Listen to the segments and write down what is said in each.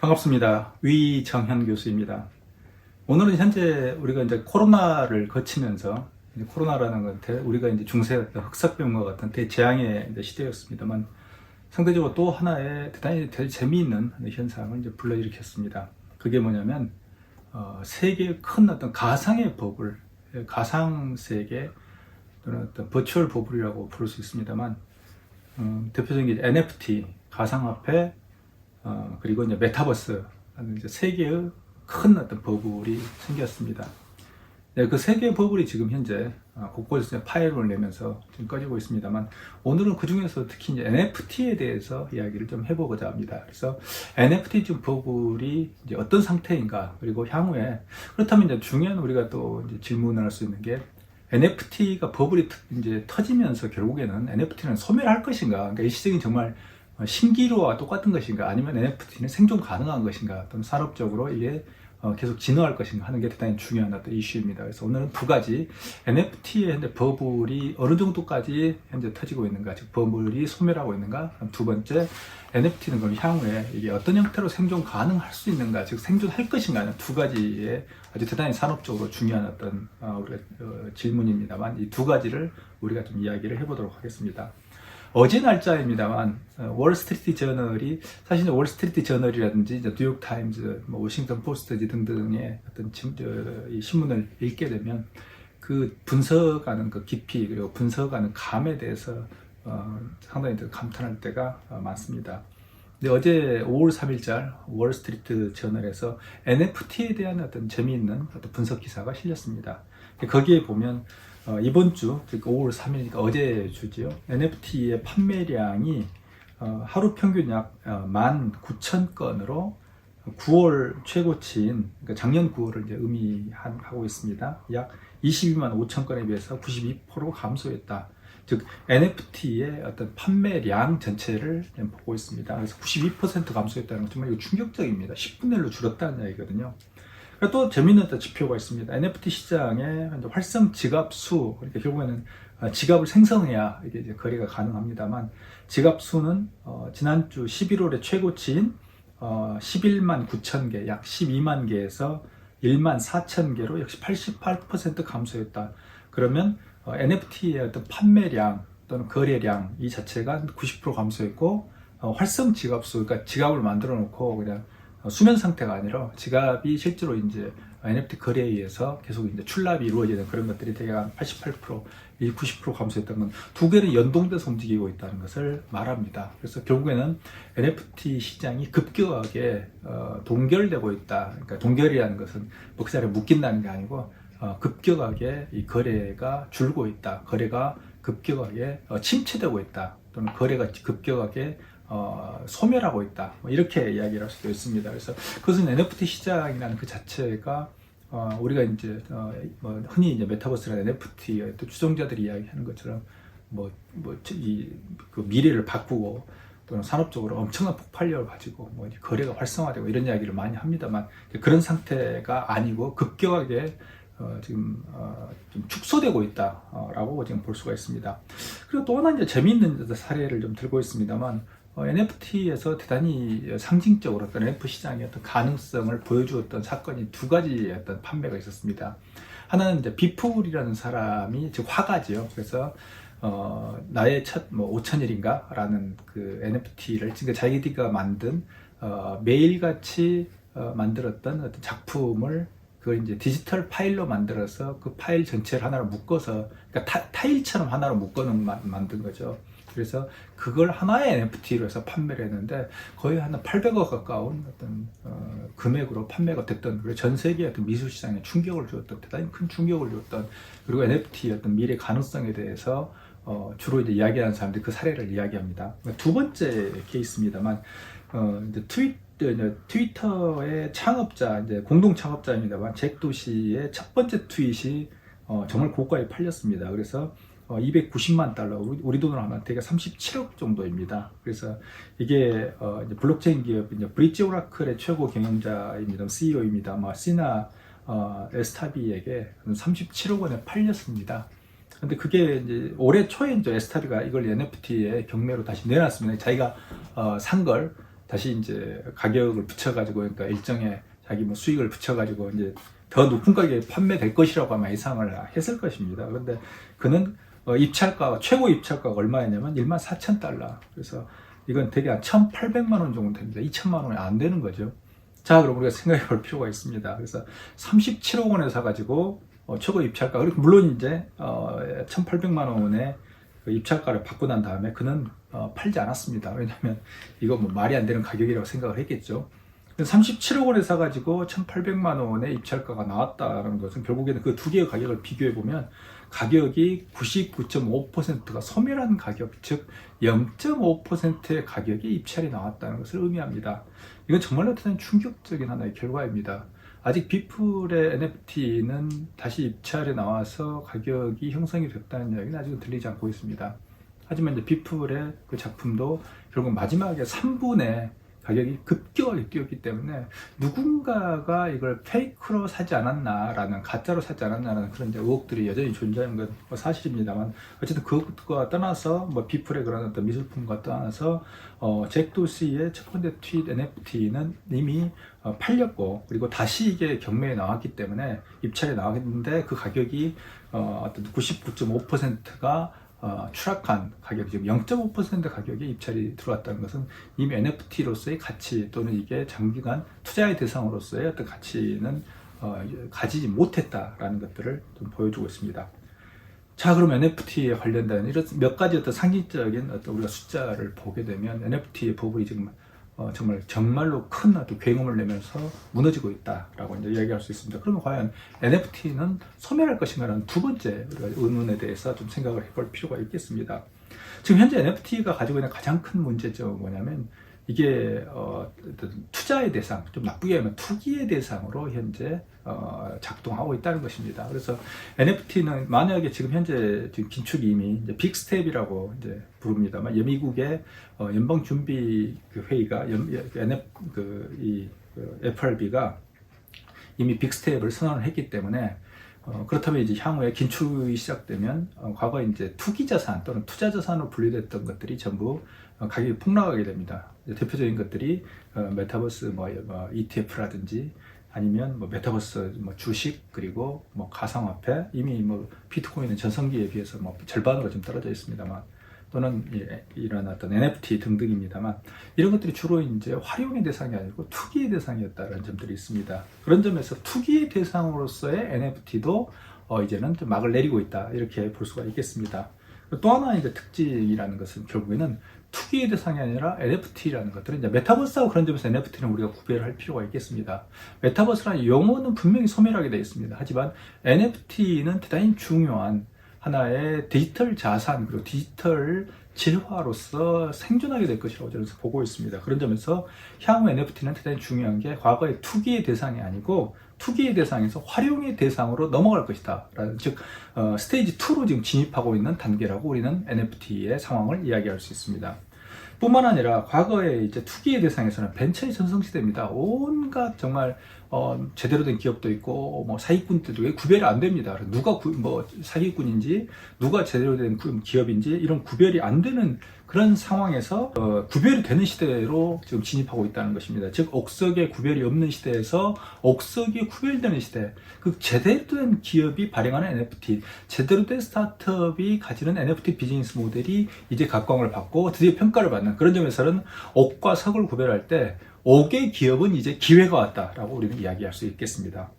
반갑습니다. 위정현 교수입니다. 오늘은 현재 우리가 이제 코로나를 거치면서 이제 코로나라는 건 대- 우리가 이제 중세 흑사병과 같은 대재앙의 시대였습니다만 상대적으로 또 하나의 대단히 대- 재미있는 현상을 이제 불러일으켰습니다. 그게 뭐냐면 어, 세계의 큰 어떤 가상의 버블, 가상 세계 또는 어떤 버추얼 버블이라고 부를 수 있습니다만 음, 대표적인 게 NFT, 가상화폐, 어, 그리고 이제 메타버스 하는 이제 세 개의 큰 어떤 버블이 생겼습니다. 네, 그세 개의 버블이 지금 현재 어, 곳곳에서 파열을 내면서 지금 꺼지고 있습니다만 오늘은 그 중에서 특히 이제 NFT에 대해서 이야기를 좀 해보고자 합니다. 그래서 NFT 지금 버블이 이제 어떤 상태인가 그리고 향후에 그렇다면 이제 중요한 우리가 또 질문을 할 수 있는 게 NFT가 버블이 터- 이제 터지면서 결국에는 NFT는 소멸할 것인가? 그러니까 일시적인 정말 어, 신기루와 똑같은 것인가? 아니면 NFT는 생존 가능한 것인가? 또는 산업적으로 이게 어, 계속 진화할 것인가 하는 게 대단히 중요한 어떤 이슈입니다. 그래서 오늘은 두 가지 NFT의 현재 버블이 어느 정도까지 현재 터지고 있는가, 즉 버블이 소멸하고 있는가. 두 번째 NFT는 그럼 향후에 이게 어떤 형태로 생존 가능할 수 있는가, 즉 생존할 것인가 하는 두 가지의 아주 대단히 산업적으로 중요한 어떤 어, 어, 질문입니다만 이 두 가지를 우리가 좀 이야기를 해보도록 하겠습니다. 어제 날짜입니다만 어, 월스트리트 저널이 사실 월스트리트 저널이라든지 뉴욕 타임즈, 뭐 워싱턴 포스트 등등의 어떤 신문을 읽게 되면 그 분석하는 그 깊이 그리고 분석하는 감에 대해서 어, 상당히 좀 감탄할 때가 어, 많습니다. 근데 어제 5월 3일자 월스트리트 저널에서 NFT에 대한 어떤 재미있는 어떤 분석 기사가 실렸습니다. 거기에 보면 어, 이번 주, 즉 5월 3일이니까 어제 주지요. NFT의 판매량이 어, 하루 평균 약 어, 19,000건으로 9월 최고치인 그러니까 작년 9월을 이제 의미하고 있습니다. 약 22만 5천 건에 비해서 92% 감소했다. 즉 NFT의 어떤 판매량 전체를 보고 있습니다. 그래서 92% 감소했다는 건 정말 충격적입니다. 10분의 1로 줄었다는 얘기거든요. 또 재미있는 또 지표가 있습니다. NFT 시장의 활성 지갑 수, 그러니까 결국에는 어, 지갑을 생성해야 이게 이제 거래가 가능합니다만 지갑 수는 어, 지난주 11월에 최고치인 어, 11만 9천 개, 약 12만 개에서 1만 4천 개로 역시 88% 감소했다. 그러면 어, NFT의 어떤 판매량 또는 거래량 이 자체가 90% 감소했고 어, 활성 지갑 수, 그러니까 지갑을 만들어 놓고 그냥 어, 수면 상태가 아니라 지갑이 실제로 이제 NFT 거래에 의해서 계속 이제 출납이 이루어지는 그런 것들이 한 88%, 90% 감소했던 건두 개는 연동돼서 움직이고 있다는 것을 말합니다. 그래서 결국에는 NFT 시장이 급격하게 어, 동결되고 있다. 그러니까 동결이라는 것은 뭐그 자리에 묶인다는 게 아니고 어, 급격하게 이 거래가 줄고 있다. 거래가 급격하게 어, 침체되고 있다. 또는 거래가 급격하게 어, 소멸하고 있다. 뭐 이렇게 이야기를 할 수도 있습니다. 그래서 그것은 NFT 시장이라는 그 자체가 어, 우리가 이제 어, 뭐 흔히 이제 메타버스나 NFT의 또 추종자들이 이야기하는 것처럼 뭐뭐이그 미래를 바꾸고 또는 산업적으로 엄청난 폭발력을 가지고 뭐 거래가 활성화되고 이런 이야기를 많이 합니다만 그런 상태가 아니고 급격하게 어, 지금 어, 좀 축소되고 있다라고 지금 볼 수가 있습니다. 그리고 또 하나 이제 재미있는 사례를 좀 들고 있습니다만 어, NFT에서 대단히 상징적으로 어떤 NFT 시장의 어떤 가능성을 보여주었던 사건이 두 가지의 어떤 판매가 있었습니다. 하나는 이제 비풀이라는 사람이 즉 화가지요. 그래서 어, 나의 첫뭐 5천일인가라는 그 NFT를 지금 자기가 만든 어, 매일같이 어, 만들었던 어떤 작품을 그걸 이제 디지털 파일로 만들어서 그 파일 전체를 하나로 묶어서 그러니까 타, 일처럼 하나로 묶어 놓은 마- 만든 거죠. 그래서 그걸 하나의 NFT로 해서 판매를 했는데 거의 한 800억 가까운 어떤 어, 금액으로 판매가 됐던 그리고 전 세계 어떤 미술 시장에 충격을 주었던 대단히 큰 충격을 주었던 그리고 NFT의 어떤 미래 가능성에 대해서 어, 주로 이제 이야기하는 사람들이 그 사례를 이야기합니다. 두 번째 케이스입니다만 어, 이제 트윗 트위터의 창업자 이제 공동 창업자입니다만 잭 도시의 첫 번째 트윗이 어, 정말 고가에 팔렸습니다. 그래서 어, 290만 달러, 우리, 돈으로 하면 대개 37억 정도입니다. 그래서 이게 어, 블록체인 기업 이제 브릿지 오라클의 최고 경영자입니다. CEO입니다. 뭐 시나 어, 에스타비에게 37억 원에 팔렸습니다. 근데 그게 이제 올해 초에 이제 에스타비가 이걸 NFT의 경매로 다시 내놨습니다. 자기가 어, 산걸 다시 이제 가격을 붙여가지고 그러니까 일정의 자기 뭐 수익을 붙여가지고 이제 더 높은 가격에 판매될 것이라고 아마 예상을 했을 것입니다. 그런데 그는 어, 입찰가 최고 입찰가가 얼마였냐면 1만 4천 달러. 그래서 이건 한 1,800만 원 정도 됩니다. 2천만 원이 안 되는 거죠. 자, 그럼 우리가 생각해 볼 필요가 있습니다. 그래서 37억 원에 사가지고 어, 최고 입찰가. 그리고 물론 이제 어, 1,800만 원의 그 입찰가를 받고 난 다음에 그는 어, 팔지 않았습니다. 왜냐하면 이거 뭐 말이 안 되는 가격이라고 생각을 했겠죠. 37억 원에 사가지고 1,800만 원의 입찰가가 나왔다는 것은 결국에는 그 두 개의 가격을 비교해 보면 가격이 99.5%가 소멸한 가격, 즉 0.5%의 가격이 입찰이 나왔다는 것을 의미합니다. 이건 정말로 대단히 충격적인 하나의 결과입니다. 아직 비플의 NFT는 다시 입찰에 나와서 가격이 형성이 됐다는 이야기는 아직은 들리지 않고 있습니다. 하지만 이제 비플의 그 작품도 결국 마지막에 3분의 가격이 급격하게 뛰었기 때문에 누군가가 이걸 페이크로 사지 않았나라는 가짜로 사지 않았나라는 그런 의혹들이 여전히 존재하는 건뭐 사실입니다만 어쨌든 그것과 떠나서 뭐 비플의 그런 어떤 미술품과 떠나서 어, 잭 도시의 첫 번째 트윗 NFT는 이미 어, 팔렸고 그리고 다시 이게 경매에 나왔기 때문에 입찰에 나왔는데 그 가격이 어, 어떤 99.5%가 어, 추락한 가격이 지금 0.5% 가격에 입찰이 들어왔다는 것은 이미 NFT로서의 가치 또는 이게 장기간 투자의 대상으로서의 어떤 가치는 어, 가지지 못했다라는 것들을 좀 보여주고 있습니다. 자, 그럼 NFT에 관련된 이런 몇 가지 어떤 상징적인 어떤 우리가 숫자를 보게 되면 NFT의 부분이 지금 어, 정말 정말로 큰 어떤 굉음을 내면서 무너지고 있다라고 이제 이야기할 수 있습니다. 그러면 과연 NFT는 소멸할 것인가라는 두 번째 의문에 대해서 좀 생각을 해볼 필요가 있겠습니다. 지금 현재 NFT가 가지고 있는 가장 큰 문제점은 뭐냐면 이게 어, 투자의 대상, 좀 나쁘게 하면 투기의 대상으로 현재 어, 작동하고 있다는 것입니다. 그래서 NFT는 만약에 지금 현재 지금 긴축이 이미 이제 빅스텝이라고 이제 부릅니다만 미국의 어, 연방 준비 그 회의가 연, NF 그이 그 FRB가 이미 빅스텝을 선언을 했기 때문에 어, 그렇다면 이제 향후에 긴축이 시작되면 어, 과거 이제 투기 자산 또는 투자 자산으로 분류됐던 것들이 전부 어, 가격이 폭락하게 됩니다. 대표적인 것들이 어, 메타버스 뭐, 뭐 ETF라든지 아니면 뭐 메타버스 뭐 주식 그리고 뭐 가상화폐 이미 뭐 비트코인은 전성기에 비해서 뭐 절반으로 좀 떨어져 있습니다만 또는 예, 이런 어떤 NFT 등등입니다만 이런 것들이 주로 이제 활용의 대상이 아니고 투기의 대상이었다는 점들이 있습니다. 그런 점에서 투기의 대상으로서의 NFT도 어 이제는 좀 막을 내리고 있다 이렇게 볼 수가 있겠습니다. 또 하나 이제 특징이라는 것은 결국에는 투기의 대상이 아니라 NFT라는 것들은 이제 메타버스하고 그런 점에서 NFT는 우리가 구별을 할 필요가 있겠습니다. 메타버스라는 용어는 분명히 소멸하게 되어 있습니다. 하지만 NFT는 대단히 중요한 하나의 디지털 자산 그리고 디지털 질화로서 생존하게 될 것이라고 저는 보고 있습니다. 그런 점에서 향후 NFT는 대단히 중요한 게 과거의 투기의 대상이 아니고 투기의 대상에서 활용의 대상으로 넘어갈 것이다. 라는, 즉 어, 스테이지 2로 지금 진입하고 있는 단계라고 우리는 NFT의 상황을 이야기할 수 있습니다. 뿐만 아니라 과거에 이제 투기의 대상에서는 벤처의 전성시대입니다. 온갖 정말 어, 제대로 된 기업도 있고 뭐 사기꾼들도 구별이 안 됩니다. 누가 구, 뭐 사기꾼인지 누가 제대로 된 기업인지 이런 구별이 안 되는 그런 상황에서 어, 구별이 되는 시대로 지금 진입하고 있다는 것입니다. 즉 옥석의 구별이 없는 시대에서 옥석이 구별되는 시대. 그 제대로 된 기업이 발행하는 NFT, 제대로 된 스타트업이 가지는 NFT 비즈니스 모델이 이제 각광을 받고 드디어 평가를 받는 그런 점에서는 옥과 석을 구별할 때 옥의 기업은 이제 기회가 왔다라고 우리는 이야기할 수 있겠습니다.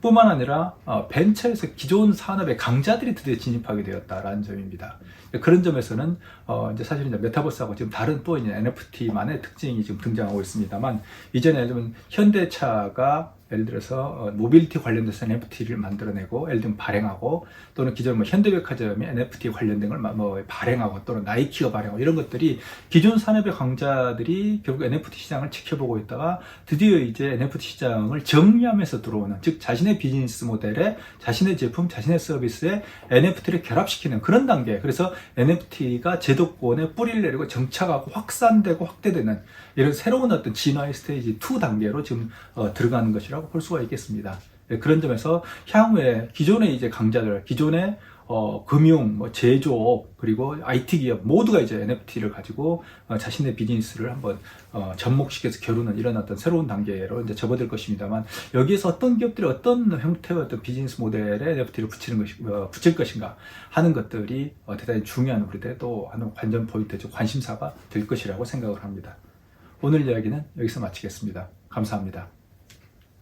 뿐만 아니라 어, 벤처에서 기존 산업의 강자들이 드디어 진입하게 되었다라는 점입니다. 그런 점에서는 어, 이제 사실 이제 메타버스하고 지금 다른 또 이제 NFT만의 특징이 지금 등장하고 있습니다만 이전에 예를 들면 현대차가 예를 들어서 어, 모빌리티 관련돼서 NFT를 만들어내고 예를 들면 발행하고 또는 기존 뭐 현대백화점이 NFT 관련된 걸 뭐 발행하고 또는 나이키가 발행하고 이런 것들이 기존 산업의 강자들이 결국 NFT 시장을 지켜보고 있다가 드디어 이제 NFT 시장을 정리하면서 들어오는 즉 자신의 비즈니스 모델에 자신의 제품, 자신의 서비스에 NFT를 결합시키는 그런 단계. 그래서 NFT가 제도 권에 뿌리를 내리고 정착하고 확산되고 확대되는 이런 새로운 어떤 진화의 스테이지 2 단계로 지금 어, 들어가는 것이라고 볼 수가 있겠습니다. 네, 그런 점에서 향후에 기존의 이제 강자들, 기존의 어, 금융, 뭐 제조업 그리고 IT 기업 모두가 이제 NFT를 가지고 어, 자신의 비즈니스를 한번 어, 접목시켜서 이런 어떤 새로운 단계로 이제 접어들 것입니다만 여기에서 어떤 기업들이 어떤 형태의 어떤 비즈니스 모델에 NFT를 붙이는 것이 어, 붙일 것인가 하는 것들이 어, 대단히 중요한 우리들의 또 하는 관전 포인트죠 관심사가 될 것이라고 생각을 합니다. 오늘 이야기는 여기서 마치겠습니다. 감사합니다.